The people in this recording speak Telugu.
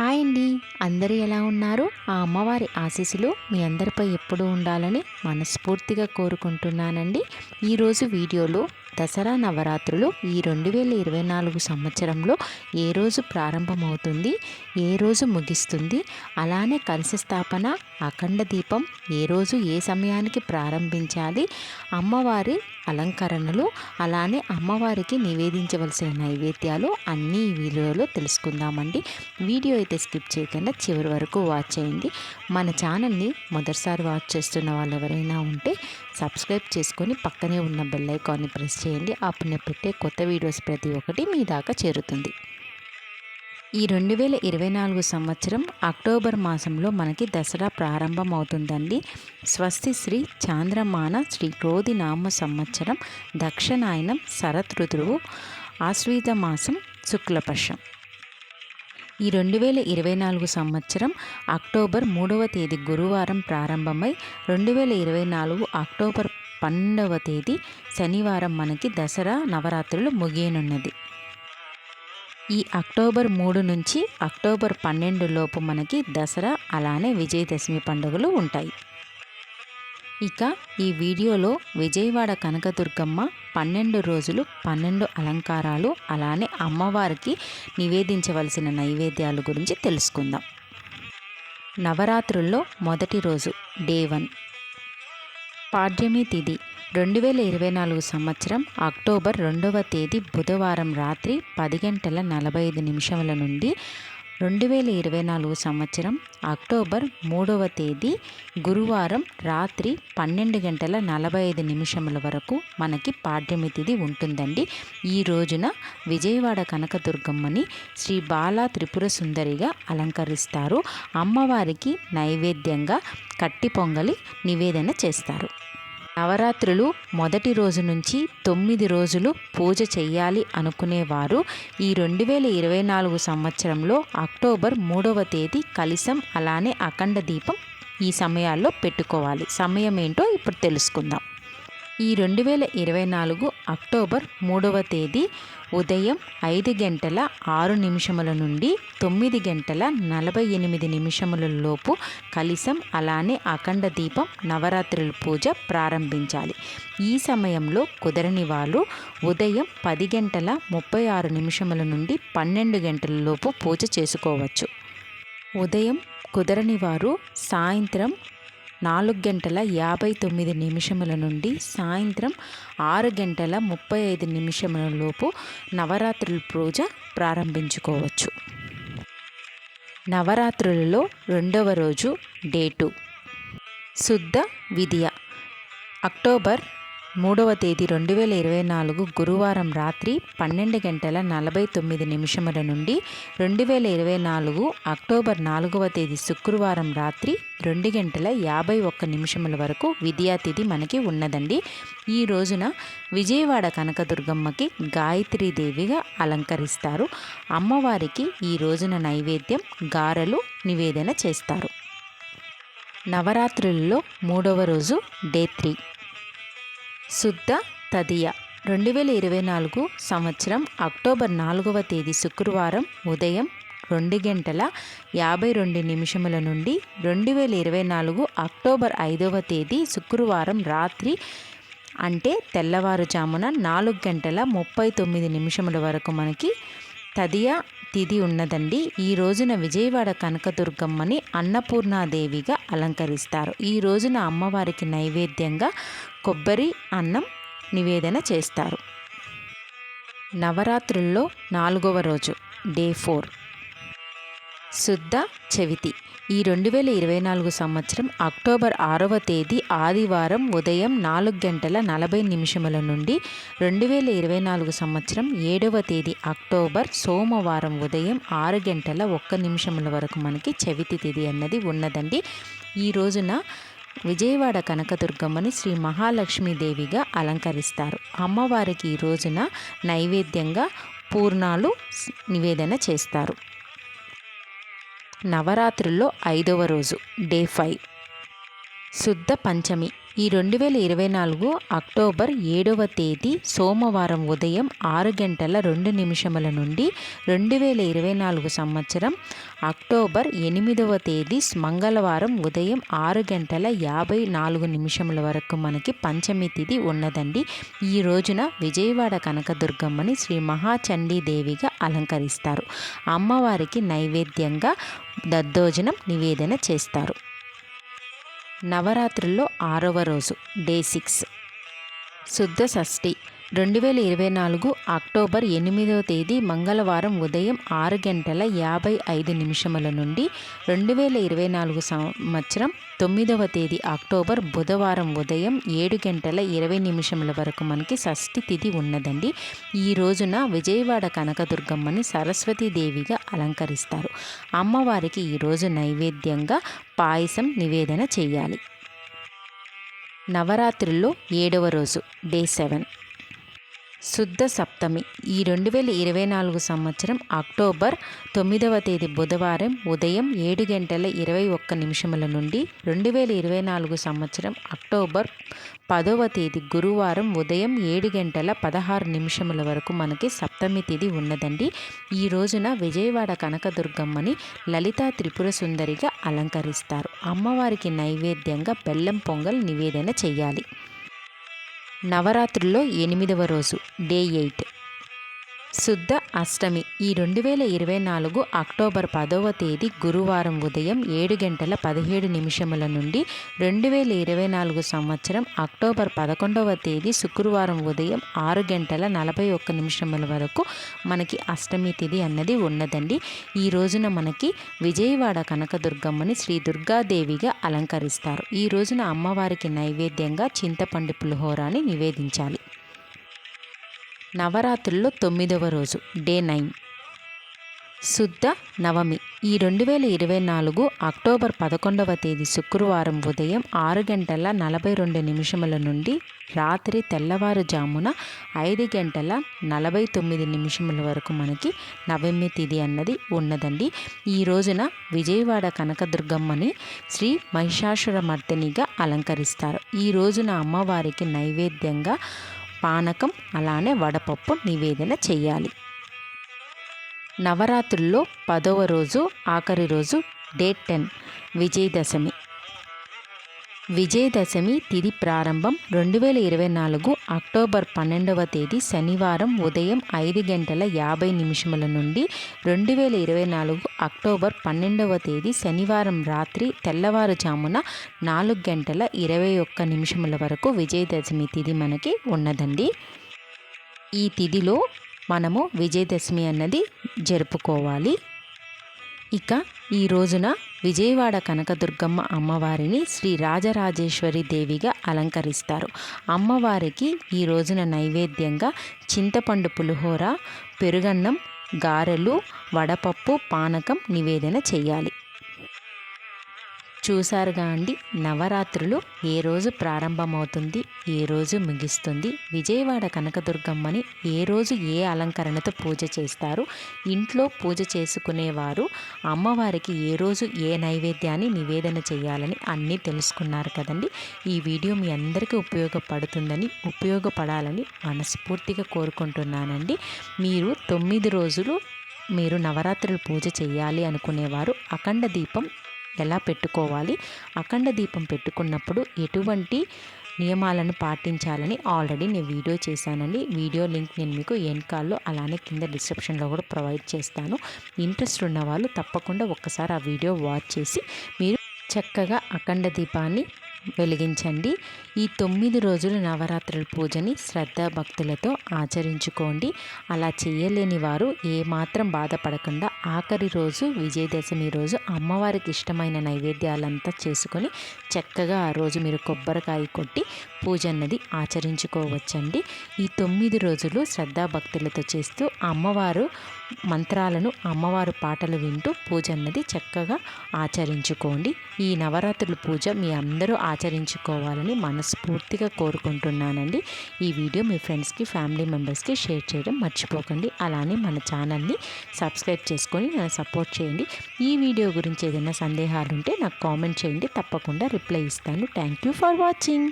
హాయ్ అండి. అందరూ ఎలా ఉన్నారు? ఆ అమ్మవారి ఆశీస్సులు మీ అందరిపై ఎప్పుడూ ఉండాలని మనస్ఫూర్తిగా కోరుకుంటున్నానండి. ఈరోజు వీడియోలో దసరా నవరాత్రులు ఈ రెండు వేల ఇరవై నాలుగు సంవత్సరంలో ఏ రోజు ప్రారంభమవుతుంది? ఏ రోజు ముగిస్తుంది? అలానే కలశ స్థాపన అఖండ దీపం ఏ రోజు ఏ సమయానికి ప్రారంభించాలి? అమ్మవారి అలంకరణలు అలానే అమ్మవారికి నివేదించవలసిన నైవేద్యాలు అన్నీ ఈ వీడియోలో తెలుసుకుందామండి. వీడియో అయితే స్కిప్ చేయకుండా చివరి వరకు వాచ్ చేయండి. మన ఛానల్ని మొదటిసారి వాచ్ చేస్తున్న వాళ్ళు ఎవరైనా ఉంటే సబ్స్క్రైబ్ చేసుకొని పక్కనే ఉన్న బెల్ ఐకాన్ని ప్రెస్ చేయండి. అప్పుడు నేను పెట్టే కొత్త వీడియోస్ ప్రతి ఒక్కటి మీ దాకా చేరుతుంది. ఈ రెండు వేల ఇరవై నాలుగు సంవత్సరం అక్టోబర్ మాసంలో మనకి దసరా ప్రారంభమవుతుందండి. స్వస్తి శ్రీ చాంద్రమాన శ్రీ క్రోధి నామ సంవత్సరం దక్షిణాయనం శరత్ ఋతువు ఆశ్వీత మాసం శుక్లపక్షం. ఈ రెండు వేల ఇరవై నాలుగు సంవత్సరం అక్టోబర్ మూడవ తేదీ గురువారం ప్రారంభమై రెండు వేల ఇరవై నాలుగు అక్టోబర్ పన్నెండవ తేదీ శనివారం మనకి దసరా నవరాత్రులు ముగియనున్నది. ఈ అక్టోబర్ మూడు నుంచి అక్టోబర్ పన్నెండు లోపు మనకి దసరా అలానే విజయదశమి పండుగలు ఉంటాయి. ఇక ఈ వీడియోలో విజయవాడ కనకదుర్గమ్మ పన్నెండు రోజులు పన్నెండు అలంకారాలు అలానే అమ్మవారికి నివేదించవలసిన నైవేద్యాల గురించి తెలుసుకుందాం. నవరాత్రుల్లో మొదటి రోజు డే వన్. పాడ్యమి తిథి రెండు వేల ఇరవై నాలుగు సంవత్సరం అక్టోబర్ రెండవ తేదీ బుధవారం రాత్రి పది గంటల నలభై ఐదు నిమిషముల నుండి రెండు వేల ఇరవై నాలుగు సంవత్సరం అక్టోబర్ మూడవ తేదీ గురువారం రాత్రి పన్నెండు గంటల నలభై ఐదు నిమిషముల వరకు మనకి పాడ్యమి తిథి ఉంటుందండి. ఈ రోజున విజయవాడ కనకదుర్గమ్మని శ్రీ బాలా త్రిపుర సుందరిగా అలంకరిస్తారు. అమ్మవారికి నైవేద్యంగా కట్టి పొంగలి నివేదన చేస్తారు. నవరాత్రులు మొదటి రోజు నుంచి తొమ్మిది రోజులు పూజ చేయాలి అనుకునేవారు. ఈ రెండు వేల ఇరవై నాలుగు సంవత్సరంలో అక్టోబర్ మూడవ తేదీ కలిసం అలానే అఖండ దీపం ఈ సమయాల్లో పెట్టుకోవాలి. సమయం ఏంటో ఇప్పుడు తెలుసుకుందాం. ఈ రెండు వేల ఇరవై నాలుగు అక్టోబర్ మూడవ తేదీ ఉదయం ఐదు గంటల ఆరు నిమిషముల నుండి తొమ్మిది గంటల నలభై ఎనిమిది నిమిషముల లోపు కలిసం అలానే అఖండ దీపం నవరాత్రుల పూజ ప్రారంభించాలి. ఈ సమయంలో కుదరని వాళ్ళు ఉదయం పది గంటల ముప్పై ఆరు నిమిషముల నుండి పన్నెండు గంటల లోపు పూజ చేసుకోవచ్చు. ఉదయం కుదరని వారు సాయంత్రం నాలుగు గంటల యాభై తొమ్మిది నిమిషముల నుండి సాయంత్రం ఆరు గంటల ముప్పై ఐదు నిమిషముల లోపు నవరాత్రుల పూజ ప్రారంభించుకోవచ్చు. నవరాత్రులలో రెండవ రోజు డే టూ శుద్ధ విధియ. అక్టోబర్ మూడవ తేదీ రెండు వేల ఇరవై నాలుగు గురువారం రాత్రి పన్నెండు గంటల నలభై తొమ్మిది నిమిషముల నుండి రెండు వేల ఇరవై నాలుగు అక్టోబర్ నాలుగవ తేదీ శుక్రవారం రాత్రి రెండు గంటల యాభై ఒక్క నిమిషముల వరకు విద్యాతిథి మనకి ఉన్నదండి. ఈ రోజున విజయవాడ కనకదుర్గమ్మకి గాయత్రీదేవిగా అలంకరిస్తారు. అమ్మవారికి ఈ రోజున నైవేద్యం గారెలు నివేదన చేస్తారు. నవరాత్రుల్లో మూడవ రోజు డే త్రీ. శుద్ధ తదియ. రెండు వేల ఇరవై నాలుగు సంవత్సరం అక్టోబర్ నాలుగవ తేదీ శుక్రవారం ఉదయం రెండు గంటల యాభై రెండు నిమిషముల నుండి రెండు వేల ఇరవై నాలుగు అక్టోబర్ ఐదవ తేదీ శుక్రవారం రాత్రి అంటే తెల్లవారుజామున నాలుగు గంటల ముప్పై తొమ్మిది నిమిషముల వరకు మనకి తదియ తిథి ఉన్నదండి. ఈ రోజున విజయవాడ కనకదుర్గమ్మని అన్నపూర్ణాదేవిగా అలంకరిస్తారు. ఈ రోజున అమ్మవారికి నైవేద్యంగా కొబ్బరి అన్నం నివేదన చేస్తారు. నవరాత్రుల్లో నాలుగవ రోజు డే ఫోర్. శుద్ధ చవితి. ఈ రెండు వేల ఇరవై నాలుగు సంవత్సరం అక్టోబర్ ఆరవ తేదీ ఆదివారం ఉదయం నాలుగు గంటల నలభై నిమిషముల నుండి రెండు వేల ఇరవై నాలుగు సంవత్సరం ఏడవ తేదీ అక్టోబర్ సోమవారం ఉదయం ఆరు గంటల ఒక్క నిమిషముల వరకు మనకి చవితి తిథి అన్నది ఉన్నదండి. ఈ రోజున విజయవాడ కనకదుర్గమ్మని శ్రీ మహాలక్ష్మీదేవిగా అలంకరిస్తారు. అమ్మవారికి ఈ రోజున నైవేద్యంగా పూర్ణాలు నివేదన చేస్తారు. నవరాత్రుల్లో ఐదవ రోజు డే ఫైవ్. శుద్ధ పంచమి. ఈ రెండు వేల ఇరవై నాలుగు అక్టోబర్ ఏడవ తేదీ సోమవారం ఉదయం ఆరు గంటల రెండు నిమిషముల నుండి రెండు వేల ఇరవై నాలుగు సంవత్సరం అక్టోబర్ ఎనిమిదవ తేదీ మంగళవారం ఉదయం ఆరు గంటల యాభై నాలుగు నిమిషముల వరకు మనకి పంచమి తిథి ఉన్నదండి. ఈ రోజున విజయవాడ కనకదుర్గమ్మని శ్రీ మహాచండీదేవిగా అలంకరిస్తారు. అమ్మవారికి నైవేద్యంగా దద్దోజనం నివేదన చేస్తారు. నవరాత్రుల్లో ఆరవ రోజు డే సిక్స్. శుద్ధ షష్ఠి. రెండు వేల ఇరవై నాలుగు అక్టోబర్ ఎనిమిదవ తేదీ మంగళవారం ఉదయం ఆరు గంటల యాభై ఐదు నిమిషముల నుండి రెండు వేల ఇరవై నాలుగు సంవత్సరం తొమ్మిదవ తేదీ అక్టోబర్ బుధవారం ఉదయం ఏడు గంటల ఇరవై నిమిషముల వరకు మనకి షష్ఠి తిథి ఉన్నదండి. ఈ రోజున విజయవాడ కనకదుర్గమ్మని సరస్వతీదేవిగా అలంకరిస్తారు. అమ్మవారికి ఈరోజు నైవేద్యంగా పాయసం నివేదన చేయాలి. నవరాత్రుల్లో ఏడవ రోజు డే సెవెన్. శుద్ధ సప్తమి. ఈ రెండు వేల ఇరవై నాలుగు సంవత్సరం అక్టోబర్ తొమ్మిదవ తేదీ బుధవారం ఉదయం ఏడు గంటల ఇరవై ఒక్క నిమిషముల నుండి రెండు వేల ఇరవై నాలుగు సంవత్సరం అక్టోబర్ పదవ తేదీ గురువారం ఉదయం ఏడు గంటల పదహారు నిమిషముల వరకు మనకి సప్తమి తేదీ ఉన్నదండి. ఈ రోజున విజయవాడ కనకదుర్గమ్మని లలితా త్రిపుర సుందరిగా అలంకరిస్తారు. అమ్మవారికి నైవేద్యంగా బెల్లం పొంగల్ నివేదన చేయాలి. నవరాత్రుల్లో ఎనిమిదవ రోజు డే ఎయిట్. శుద్ధ అష్టమి ఈ రెండు వేల ఇరవై నాలుగు అక్టోబర్ పదవ తేదీ గురువారం ఉదయం ఏడు గంటల పదిహేడు నిమిషముల నుండి రెండు వేల ఇరవై నాలుగు సంవత్సరం అక్టోబర్ పదకొండవ తేదీ శుక్రవారం ఉదయం ఆరు గంటల నలభై ఒక్క నిమిషముల వరకు మనకి అష్టమి తిథి అన్నది ఉన్నదండి. ఈ రోజున మనకి విజయవాడ కనకదుర్గమ్మని శ్రీ దుర్గాదేవిగా అలంకరిస్తారు. ఈ రోజున అమ్మవారికి నైవేద్యంగా చింతపండు పులిహోరాని నివేదించాలి. నవరాత్రుల్లో తొమ్మిదవ రోజు డే నైన్. శుద్ధ నవమి. ఈ రెండు వేల ఇరవై నాలుగు అక్టోబర్ పదకొండవ తేదీ శుక్రవారం ఉదయం ఆరు గంటల నలభై రెండు నిమిషముల నుండి రాత్రి తెల్లవారుజామున ఐదు గంటల నలభై తొమ్మిది నిమిషముల వరకు మనకి నవమి తిథి అన్నది ఉన్నదండి. ఈ రోజున విజయవాడ కనకదుర్గమ్మని శ్రీ మహిషాసురమర్దినిగా అలంకరిస్తారు. ఈ రోజున అమ్మవారికి నైవేద్యంగా పానకం అలానే వడపప్పు నివేదన చేయాలి. నవరాత్రుల్లో పదవ రోజు ఆఖరి రోజు డేట్ టెన్ విజయదశమి. విజయదశమి తిది ప్రారంభం రెండు వేల ఇరవై నాలుగు అక్టోబర్ పన్నెండవ తేదీ శనివారం ఉదయం ఐదు గంటల యాభై నిమిషముల నుండి రెండు వేల ఇరవై నాలుగు అక్టోబర్ పన్నెండవ తేదీ శనివారం రాత్రి తెల్లవారుజామున నాలుగు గంటల ఇరవై ఒక్క నిమిషముల వరకు విజయదశమి తిది మనకి ఉన్నదండి. ఈ తిథిలో మనము విజయదశమి అన్నది జరుపుకోవాలి. ఇక ఈ రోజున విజయవాడ కనకదుర్గమ్మ అమ్మవారిని శ్రీ రాజరాజేశ్వరి దేవిగా అలంకరిస్తారు. అమ్మవారికి ఈ రోజున నైవేద్యంగా చింతపండు పులిహోర పెరుగన్నం గారెలు వడపప్పు పానకం నివేదన చేయాలి. చూశారుగా అండి. నవరాత్రులు ఏ రోజు ప్రారంభమవుతుంది ఏ రోజు ముగిస్తుంది విజయవాడ కనకదుర్గమ్మని ఏ రోజు ఏ అలంకరణతో పూజ చేస్తారు ఇంట్లో పూజ చేసుకునేవారు అమ్మవారికి ఏ రోజు ఏ నైవేద్యాన్ని నివేదన చేయాలని అన్నీ తెలుసుకున్నారు కదండి. ఈ వీడియో మీ అందరికీ ఉపయోగపడుతుందని ఉపయోగపడాలని మనస్ఫూర్తిగా కోరుకుంటున్నానండి. మీరు తొమ్మిది రోజులు మీరు నవరాత్రులు పూజ చేయాలి అనుకునేవారు అఖండ దీపం ఎలా పెట్టుకోవాలి? అఖండ దీపం పెట్టుకున్నప్పుడు ఎటువంటి నియమాలను పాటించాలని ఆల్రెడీ నేను వీడియో చేశానండి. వీడియో లింక్ నేను మీకు ఎన్ కాల్లో అలానే కింద డిస్క్రిప్షన్లో కూడా ప్రొవైడ్ చేస్తాను. ఇంట్రెస్ట్ ఉన్న వాళ్ళు తప్పకుండా ఒక్కసారి ఆ వీడియో వాచ్ చేసి మీరు చక్కగా అఖండ దీపాన్ని వెలిగించండి. ఈ తొమ్మిది రోజులు నవరాత్రుల పూజని శ్రద్ధ భక్తులతో ఆచరించుకోండి. అలా చేయలేని వారు ఏమాత్రం బాధపడకుండా ఆఖరి రోజు విజయదశమి రోజు అమ్మవారికి ఇష్టమైన నైవేద్యాలంతా చేసుకొని చక్కగా ఆ రోజు మీరు కొబ్బరికాయ కొట్టి పూజ అన్నది ఆచరించుకోవచ్చండి. ఈ తొమ్మిది రోజులు శ్రద్ధాభక్తులతో చేస్తూ అమ్మవారు మంత్రాలను అమ్మవారు పాటలు వింటూ పూజ అన్నది చక్కగా ఆచరించుకోండి. ఈ నవరాత్రుల పూజ మీ అందరూ ఆచరించుకోవాలని మనస్ఫూర్తిగా కోరుకుంటున్నానండి. ఈ వీడియో మీ ఫ్రెండ్స్కి ఫ్యామిలీ మెంబర్స్కి షేర్ చేయడం మర్చిపోకండి. అలానే మన ఛానల్ని సబ్స్క్రైబ్ చేసుకొని నన్ను సపోర్ట్ చేయండి. ఈ వీడియో గురించి ఏదైనా సందేహాలు ఉంటే నాకు కామెంట్ చేయండి. తప్పకుండా రిప్లై ఇస్తాను. Thank you for watching.